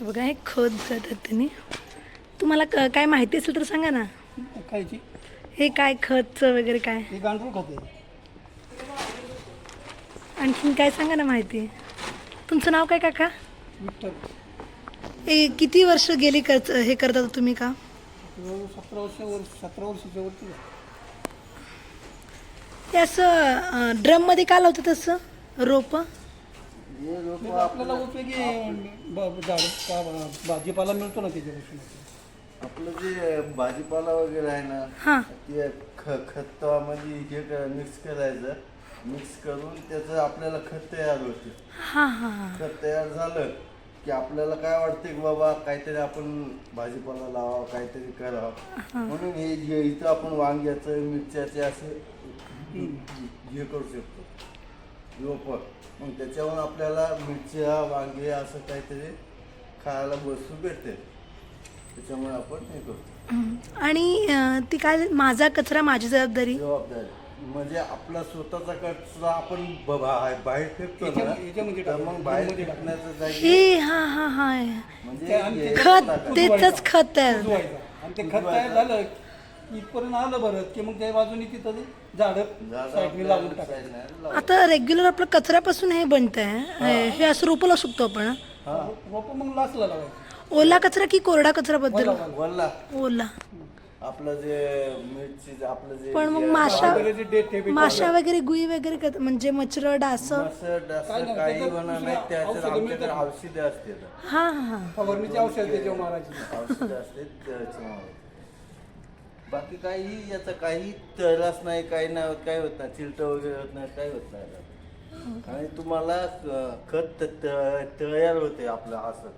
बघा हे खत जातात त्यांनी. तुम्हाला क- काय माहिती असेल तर सांगा ना. खायची हे काय खतचं वगैरे काय? हे गांडूळ खाते आणखीन काय सांगा ना माहिती. तुमचं नाव काय काका? विठ्ठल. हे किती वर्ष गेली कर हे करता तुम्ही का? जवळ सतरा वर्ष वर्ष सतरा वर्षाच्या वरती आहे. हे असं ड्रममध्ये का लावतात तसं रोपं? म्हणजे आपल्याला उपयोगी ब- ब- झाड का- भाजीपाला मिळतो ना त्याच्यापासून? आपलं जे भाजीपाला वगैरे आहे ना हां. ते ख खतामध्ये हे मिक्स करायचं मिक्स करून त्याचं आपल्याला खत तयार होते. हां हां हां. खत तयार झालं की आपल्याला काय वाटतं की बाबा काहीतरी आपण भाजीपाला लावा काहीतरी करावं. म्हणून हे जे इथं आपण वांग्याचं मिरच्याचे असे हे करू शकतो. रोपं मग त्याच्यावर आपल्याला मिरच्या वांगे असं काहीतरी खायला वस्तू भेटते. त्याच्यामुळे आपण हे करतो. आणि ती काय माझा कचरा माझी जबाबदारी? जबाबदारी. म्हणजे आपला स्वतःचा कचरा आपण ब- बा- बाहेर फेकतो ना याच्या- याच्यामध्ये तर मग बाहेर फेकण्याचं जागी हे हा हा हा. म्हणजे ते हे खत. तेच खत आहे. कुजवायचा आणि ते खत तयार झालं इथपर्यंत आलं बरं की मग त्या बाजूनी तिथं झाडं साईडने टाकायचं. आता रेग्युलर आपलं कचऱ्यापासून हे बनत आहे हे. असं रोपं लावू शकतो आपण रोपं मग लावायचं. ओला कचरा की कोरडा कचरा बद्दल वल्ला ओला. आपलं जे मिरची आपलं जे पण मग जे माशा वगैरे जे डेट हे माशा वगैरे गुई वगैरे म्हणजे मच्छर डास? मसर डासर काही होणार नाही त्याच्यात आमच्याकडे औषधे असते हा हा फवारणीची औषध त्याच्यावर मारायची. औषधे असते त्याच्यामुळे बाकी काही याचा काही त्रास नाही काही नाही होत काही होत नाही. चिलट वगैरे होत नाही काही होत नाही. आणि तुम्हाला खत त- त- तयार होते आपलं असं.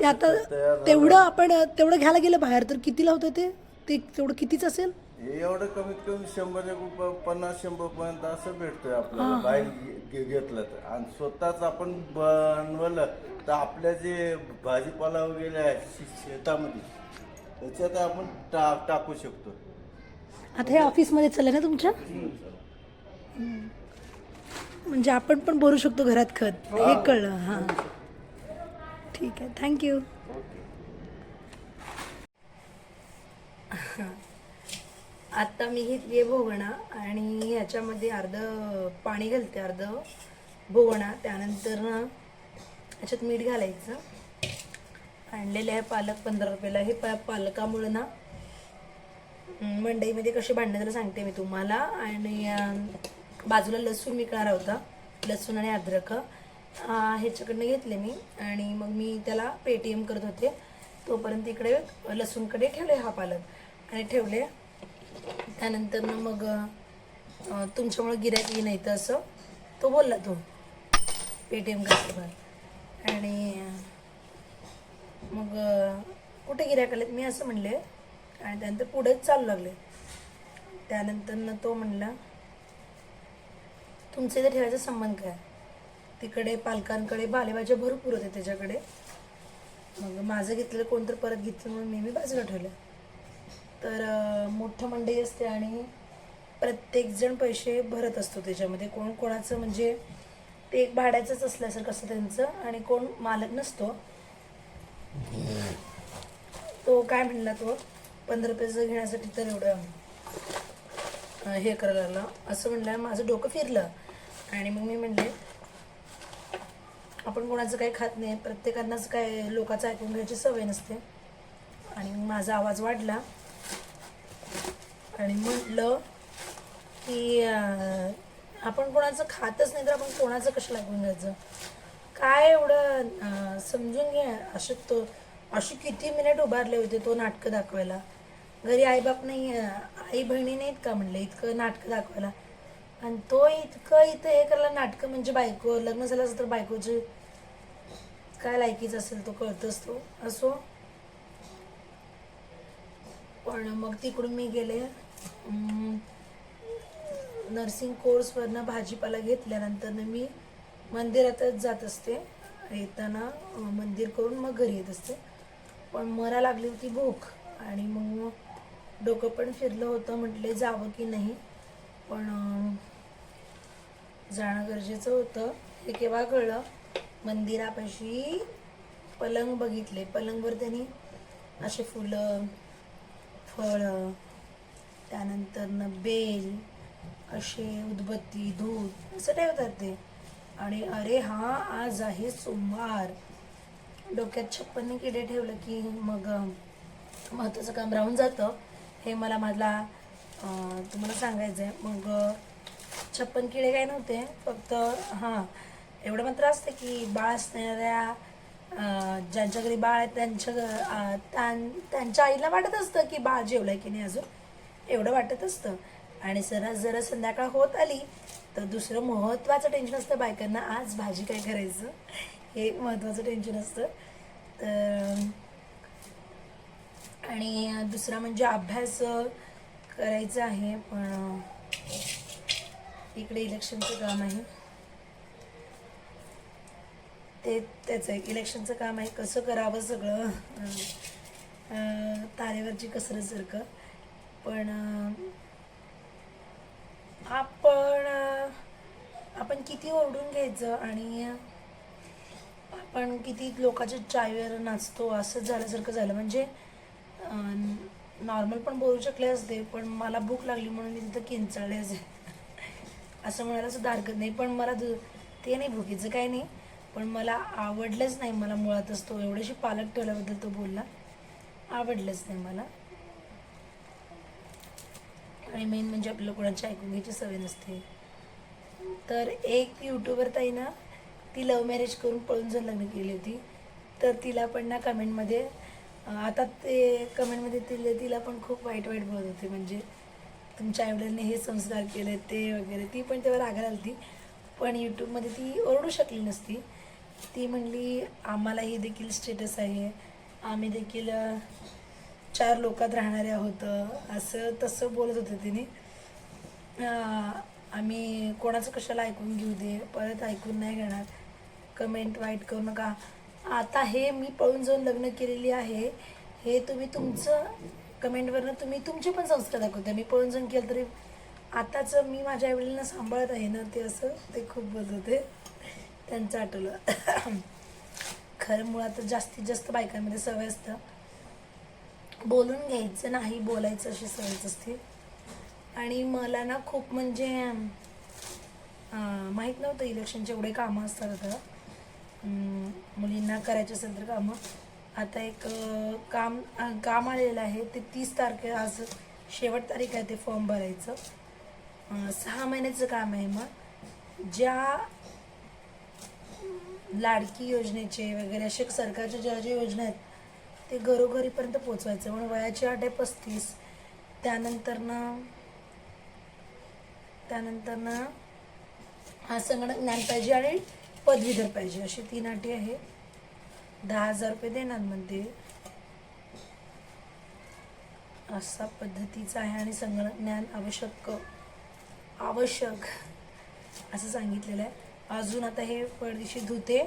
ते आता तयार. तेवढं आपण तेवढं घ्यायला गेलं बाहेर तर कितीला होतं ते? ते तेवढं कितीच असेल? हे एवढं कमीत कमी शंभर एक रुपये पन्नास शंभर पर्यंत असं भेटतोय आपल्याला. बाहेर घे- घे- घेतलं तर. आणि स्वतःच आपण बनवलं तर आपल्या जे भाजीपाला वगैरे आहे शे- शेतामध्ये त्याच्यात आपण टा टाकू शकतो. आता हे ऑफिसमध्ये चाललं ना तुमच्या हम्म. म्हणजे आपण पण भरू शकतो घरात खत. हे. कळलं. हां. ठीक आहे. थँक्यू आत्ता मी घेतली आहे भोगणा आणि ह्याच्यामध्ये अर्ध पाणी घालते अर्ध भोगणा त्यानंतर ना ह्याच्यात मीठ घालायचं. आणलेले आहे पालक पंधरा रुपयाला. हे पा पालकामुळं ना मंडईमध्ये कसे भांडणं सांगते मी तुम्हाला. आणि बाजूला लसूण विकणार होता. लसूण आणि अद्रक. ह्याच्याकडनं घेतले मी. आणि मग मी त्याला पेटीएम करत होते. तोपर्यंत इकडे लसूणकडे ठेवले हा पालक. आणि ठेवले. त्यानंतर ना मग तुमच्यामुळं तुमच्यामुळे गिऱ्हाईक येईन नाही तर असं तो बोलला तो. पेटीएम कस्टमर आणि मग कुठे गिऱ्हाईक आलेत मी असं म्हणले आणि त्यानंतर पुढेच चालू लागले. त्यानंतर तो म्हणला तुमचे इथे ठेवायचा संबंध काय? तिकडे पालकांकडे बालेभाज्या भरपूर होते त्याच्याकडे. मग माझं घेतलं कोणतर परत घेतलं म्हणून मी मी बाजूला ठेवलं तर मोठं मंडई असते आणि प्रत्येकजण पैसे भरत असतो त्याच्यामध्ये. कोण कोणाचं म्हणजे ते एक भाड्याचंच असल्यासारखं असतं त्यांचं आणि कोण मालक नसतो. तो काय म्हणला तो पंधरा पैसे घेण्यासाठी तर एवढं हे करायला लागला. असं म्हणलं माझं डोकं फिरलं. आणि मग मी म्हणले आपण कोणाचं काही खात नाही प्रत्येकांनाच काय लोकांचं ऐकून घ्यायची सवय नसते. आणि माझा आवाज वाढला. आणि म्हटलं की आपण कोणाचं खातच नाही तर आपण कोणाचं कशाला ऐकून घ्यायचं? काय एवढं समजून घ्या असे तो अशी किती मिनिट उभारले होते तो नाटकं दाखवायला. घरी आईबाप नाही आई बहिणी नाहीत का म्हणलं इतकं नाटकं दाखवायला. आणि तो इतकं इथं हे करायला नाटकं म्हणजे बायको लग्न झालं असं तर बायकोची काय लायकीच असेल तो कळतच तो. असो. पण मग तिकडून मी गेले. नर्सिंग कोर्सवरनं भाजीपाला घेतल्यानंतर मी मंदिरातच जात असते. येताना मंदिर करून मग घरी येत असते. पण मला लागली होती भूक आणि मग डोकं पण फिरलं होतं. म्हटले जावं की नाही. पण जाणं गरजेचं होतं. हे केव्हा कळलं? मंदिरापाशी पलंग बघितले. पलंगवर त्यांनी असे फुलं फळं त्यानंतर न बेल असे उदबत्ती दूध असं ठेवतात ते. आणि अरे हा आज आहे सोमवार. डोक्यात छप्पन्न किडे ठेवलं की मग महत्त्वाचं काम राहून जातं. हे मला माझा तुम्हाला सांगायचं आहे मग छप्पन किडे काय नव्हते फक्त हां एवढं मात्र असतं की बाळ असणाऱ्या ज्यांच्या घरी बाळ आहे त्यांच्या घ- त्यां- त्यांच्या आईला वाटत असतं की बाळ जेवलं आहे की नाही अजून? एवढं वाटत असतं. आणि सरस जरा संध्याकाळ होत आली तर दुसरं महत्त्वाचं टेन्शन असतं बायकांना. आज भाजी काय करायचं? हे महत्त्वाचं टेन्शन असतं. तर आणि दुसरा म्हणजे अभ्यास करायचा आहे पण इकडे इलेक्शनचं काम आहे. ते त्याचं आहे इलेक्शनचं काम आहे. कसं करावं सगळं? तारेवरची कसरत तारेवरची कसरतसारखं पण आपण आपण किती ओरडून घ्यायचं आणि आपण किती लोकांच्या चायवर नाचतो असं झाल्यासारखं झालं. म्हणजे नॉर्मल पण बोलू शकले असते पण मला भूक लागली म्हणून मी तिथं किंचाळले असे असं म्हणायला सुद्धा हरकत नाही. पण मला दु ते नाही भुकीचं काही नाही. पण मला आवडलंच नाही. मला मुळातच तो एवढ्याशी पालक ठेवल्याबद्दल तो बोलला. आवडलंच नाही मला. आणि मेन म्हणजे आपल्याला कोणाची ऐकून घ्यायची सवय नसते. तर एक यूट्यूबर ताई ना ती लव्ह मॅरेज करून पळून जाऊन लग्न केली होती. तर तिला पण ना कमेंटमध्ये आता ते कमेंटमध्ये तिला तिला पण खूप वाईट वाईट बोलत होते. म्हणजे तुमच्या आईवडिलांनी हे संस्कार केले ते वगैरे. ती पण तेव्हा रागायला होती पण यूट्यूबमध्ये ती ओरडू शकली नसती. ती म्हणली आम्हालाही देखील स्टेटस आहे. आम्ही देखील चार लोकात राहणाऱ्या होतं. असं तसं बोलत होते तिने. आम्ही कोणाचं कशाला ऐकून घेऊ दे परत ऐकून नाही घेणार. कमेंट वाईट करू नका. आता हे मी पळून जाऊन लग्न केलेली आहे. हे तुम्ही तुमचं कमेंटवरनं तुम्ही तुमचे पण संस्कार दाखवता. मी पळून जाऊन केलं तरी आताचं मी माझ्या आईवडिलांना सांभाळत आहे ना ते असं ते खूप बोलत होते. त्यांचं आठवलं. खरं मुळात जास्तीत जास्त बायकांमध्ये सवय असतं. बोलून घ्यायचं नाही बोलायचं अशी सवयच असते. आणि मला ना खूप म्हणजे माहीत नव्हतं इलेक्शनचे एवढे कामं असतात आता. मुलींना करायचे असेल तर कामं. आता एक काम काम आलेलं आहे ते तीस तारखे आज शेवट तारीख आहे ते फॉर्म भरायचं. सहा महिन्याचं काम आहे मग. ज्या लाडकी योजनेचे वगैरे असे सरकारच्या ज्या ज्या योजना आहेत ते घरोघरीपर्यंत पोचवायचं म्हणून वयाची अटे आहे पस्तीस. त्यानंतर ना त्यानंतर ना हा संगणक ज्ञान पाहिजे आणि पदवीधर पाहिजे. अशी तीन अटी आहे. दहा हजार रुपये देणार म्हणते असा पद्धतीचा आहे आणि संगणक ज्ञान आवश्यक आवश्यक असं सांगितलेलं आहे. अजून आता हे पडदिशी धुते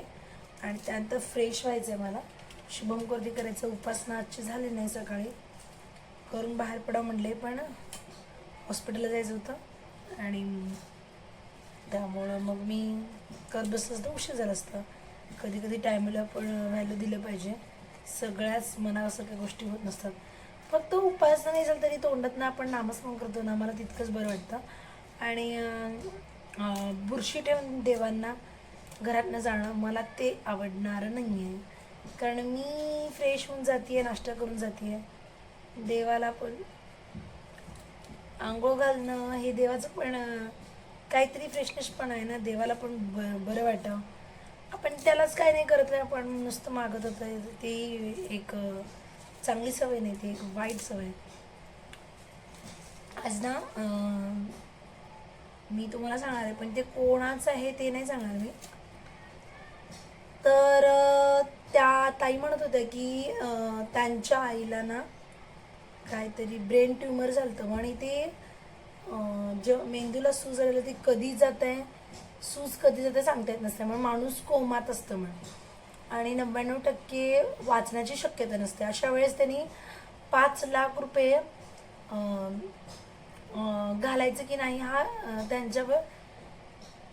आणि त्यानंतर फ्रेश व्हायचं आहे मला. शुभम गर्दी करायचं उपासना आजची झाली नाही सकाळी. करून बाहेर पडा म्हणले पण हॉस्पिटलला जायचं होतं. आणि त्यामुळं मग मी करत बसलं असतं उशीर झाला असतं. कधी कधी टायमाला पण व्हॅल्यू दिलं पाहिजे. सगळ्याच मनासारख्या गोष्टी होत नसतात. फक्त उपासना नाही झालं तरी तोंडातनं आपण नामस्मरण करतो ना मला तितकंच बरं वाटतं. आणि बुरशी ठेवून देवांना घरातनं जाणं मला ते आवडणारं नाही आहे कारण मी फ्रेश होऊन जाते नाश्ता करून जाते देवाला पण. आंघोळ घालणं हे देवाचं पण काहीतरी फ्रेशनेस पण आहे ना देवाला पण ब बरं वाटावं आपण त्यालाच काय नाही करत आहे आपण नुसतं मागत होतं. ते एक चांगली सवय नाही ती एक वाईट सवय. आहे. आज ना मी तुम्हाला सांगणार आहे पण ते कोणाचं आहे ते नाही सांगणार मी. तर त्या ताई म्हणत होत्या की त्यांच्या आईला ना काहीतरी ब्रेन ट्युमर झालं होतं आणि ते जे मेंदूला सूज आलेलं ती कधी जात आहे सूज कधी जाते सांगता येत नसते. म्हणून माणूस कोमात असतं म्हणून आणि नव्याण्णव टक्के वाचण्याची शक्यता नसते. अशा वेळेस त्यांनी पाच लाख रुपये घालायचं की नाही हा त्यांच्यावर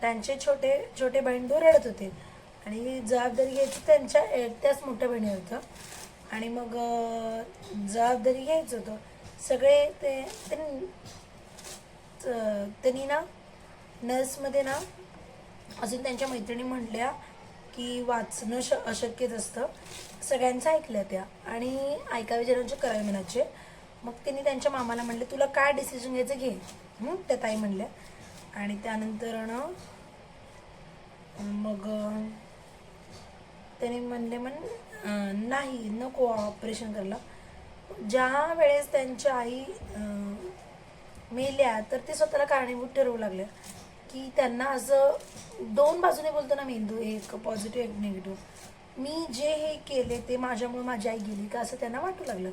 त्यांचे छोटे छोटे बहीण रडत होते. आणि जबाबदारी घ्यायची त्यांच्या एकट्याच मोठ्या बहिणी होतं. आणि मग जबाबदारी घ्यायचं होतं. सगळे ते त्यांनी ना नर्समध्ये ना अजून त्यांच्या मैत्रिणी म्हटल्या की वाचणं श अशक्यच असतं. सगळ्यांचं ऐकलं त्या. आणि ऐकावे जणांचे करावे मनाचे मग त्यांनी त्यांच्या मामाला म्हणले तुला काय डिसिजन घ्यायचं घे. त्या ताई म्हणल्या आणि त्यानंतर ना मग त्याने म्हणले म्हण नाही नको ऑपरेशन करायला. ज्या वेळेस त्यांच्या आई मेल्या तर ते स्वतःला कारणीभूत ठरवू लागल्या की त्यांना असं दोन बाजूने बोलतो ना मेंदू एक पॉझिटिव्ह एक निगेटिव्ह मी जे हे केले ते माझ्यामुळे माझी आई गेली का असं त्यांना वाटू लागलं.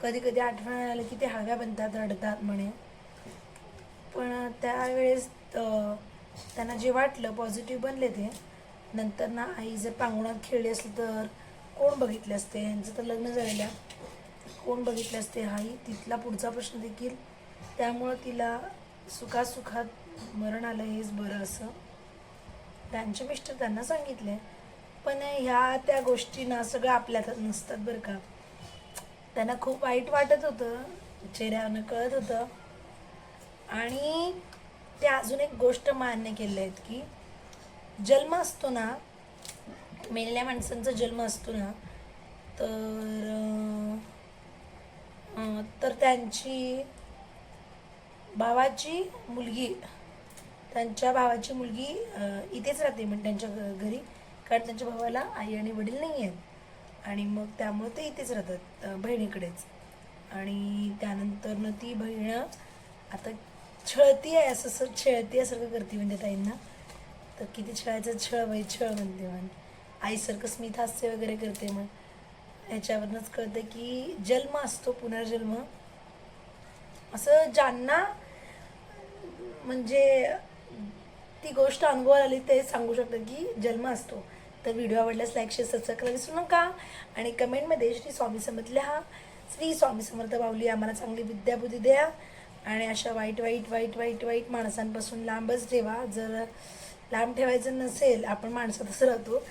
कधी कधी आठवण आलं की ते हव्या बनतात रडतात म्हणे. पण त्यावेळेस त्यांना जे वाटलं पॉझिटिव्ह बनले ते नंतर ना आई जर पांगुणात खेळली असली तर कोण बघितले असते? यांचं तर लग्न झालेलं आहे. कोण बघितले असते? हाही तिथला पुढचा प्रश्न देखील. त्यामुळं तिला सुखासुखात मरण आलं हेच बरं असं. त्यांचे मिस्टर त्यांना सांगितले. पण ह्या त्या गोष्टी ना सगळं आपल्या हातात नसतात बरं का. त्यांना खूप वाईट वाटत होतं. चेहऱ्यानं कळत होतं. आणि ते अजून एक गोष्ट मान्य केले आहेत की जन्म असतो ना मेलेल्या माणसांचा जन्म असतो ना तर तर त्यांची भावाची मुलगी त्यांच्या भावाची मुलगी इथेच राहते म्हणजे त्यांच्या घ- घरी कारण त्यांच्या भावाला आई आणि वडील नाही आहेत आणि मग त्यामुळे ते इथेच राहतात बहिणीकडेच. आणि त्यानंतर न ती बहीण आता छळती आहे असं असं छळती सगळं करते म्हणजे ताईंना. तर किती छळायचं? छळ बाई छळ म्हणते म्हण. आईसारखं स्मित हास्य वगैरे करते मग ह्याच्यावरनंच कळतं की जन्म असतो पुनर्जन्म. असं ज्यांना म्हणजे ती गोष्ट अनुभवाला आली ते सांगू शकतात की जन्म असतो. तर व्हिडिओ आवडल्यास लाईक शेअर सबस्क्राईब करायला विसरू नका. आणि कमेंटमध्ये श्री स्वामी समर्थ लिहा. श्री स्वामी समर्थ बावली आम्हाला चांगली विद्याबुद्धी द्या. आणि अशा वाईट वाईट वाईट वाईट वाईट माणसांपासून लांबच ठेवा. जर लांब ठेवायचं नसेल आपण माणसं तसं राहतो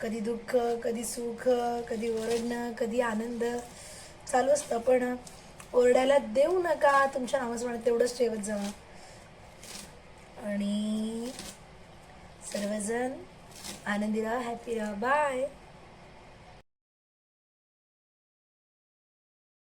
कधी दुःख कधी सुख कधी ओरडणं कधी आनंद चालू असतं पण ओरडायला देऊ नका तुमच्या नावाचं म्हणत तेवढंच ठेवत जावा. आणि सर्वजण आनंदी राहा हॅपी राहा. बाय